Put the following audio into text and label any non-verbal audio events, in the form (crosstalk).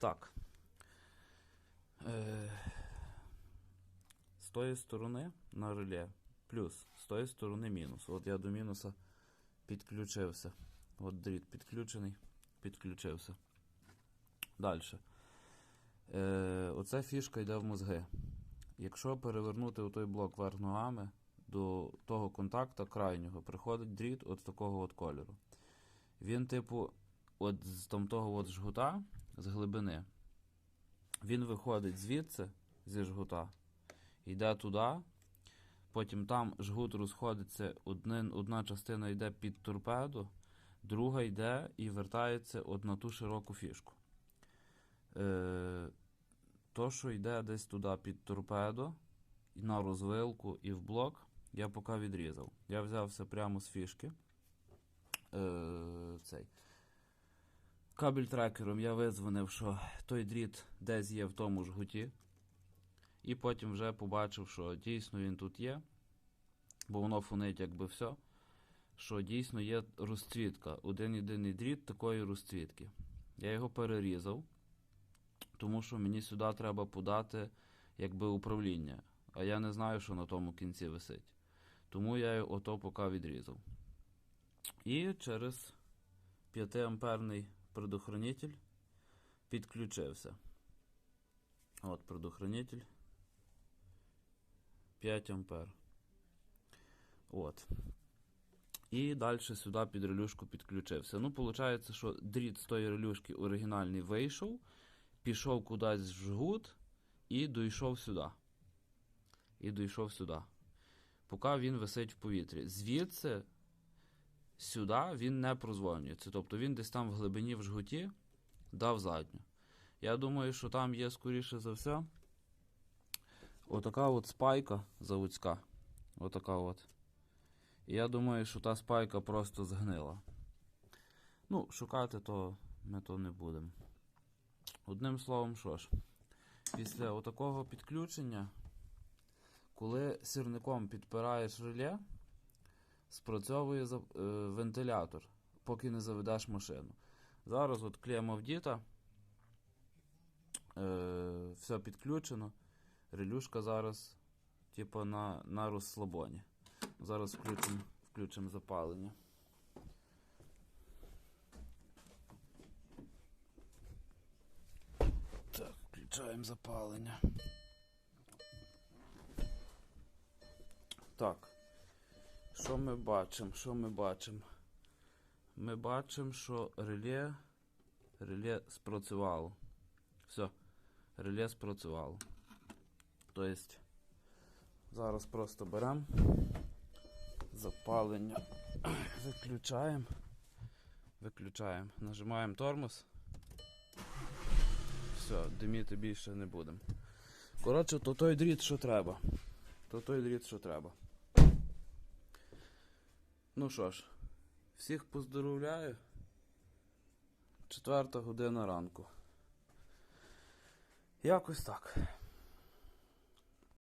Так. Е, з тої сторони на реле плюс, з тої сторони мінус. От я до мінуса підключився. От дріт підключений, підключився. Далі. Е, оця фішка йде в мозги. Якщо перевернути той блок вверх ногами, до того контакта крайнього приходить дріт от такого от кольору. Він, типу, от з там того от жгута, з глибини, він виходить звідси, зі жгута, йде туди, потім там жгут розходиться, один, одна частина йде під торпеду, друга йде і вертається от на ту широку фішку. Е, то, що йде десь туди під торпедо, і на розвилку і в блок, я поки відрізав. Я взявся прямо з фішки. Е, цей. Кабель трекером я визвонив, що той дріт десь є в тому ж гуті. І потім вже побачив, що дійсно він тут є, бо воно фонить якби все. Що дійсно є розцвітка. Один єдиний дріт такої розцвітки. Я його перерізав, тому що мені сюди треба подати якби управління. А я не знаю, що на тому кінці висить. Тому я його ото поки відрізав. І через 5 амперний предохранитель підключився. От предохранитель 5 ампер. От. І далі сюди під релюшку підключився. Ну, виходить, що дріт з тої релюшки оригінальний вийшов, пішов кудись в жгут і дійшов сюди. І дійшов сюди. Поки він висить в повітрі. Звідси сюди він не прозвонюється. Тобто він десь там в глибині в жгуті дав задню. Я думаю, що там є, скоріше за все, отака от спайка заводська. Отака от. І я думаю, що та спайка просто згнила. Ну, шукати то ми то не будемо. Одним словом, що ж, після отакого підключення, коли сірником підпираєш реле, спрацьовує е, вентилятор, поки не заведеш машину. Зараз от клема вдіта, е, все підключено. Релюшка зараз, типу, на, на розслабоні. Зараз включимо включим запалення. Так, включаємо запалення. Так. Що ми бачимо? Що ми бачимо? Ми бачимо, що реле, реле спрацювало. Все, реле спрацювало. Тобто, зараз просто беремо запалення, (coughs) виключаємо, виключаємо, нажимаємо тормоз. Все, диміти більше не будемо. Коротше, то той дріт, що треба. То той дріт, що треба. Ну що ж, всіх поздоровляю. Четверта година ранку. Якось так.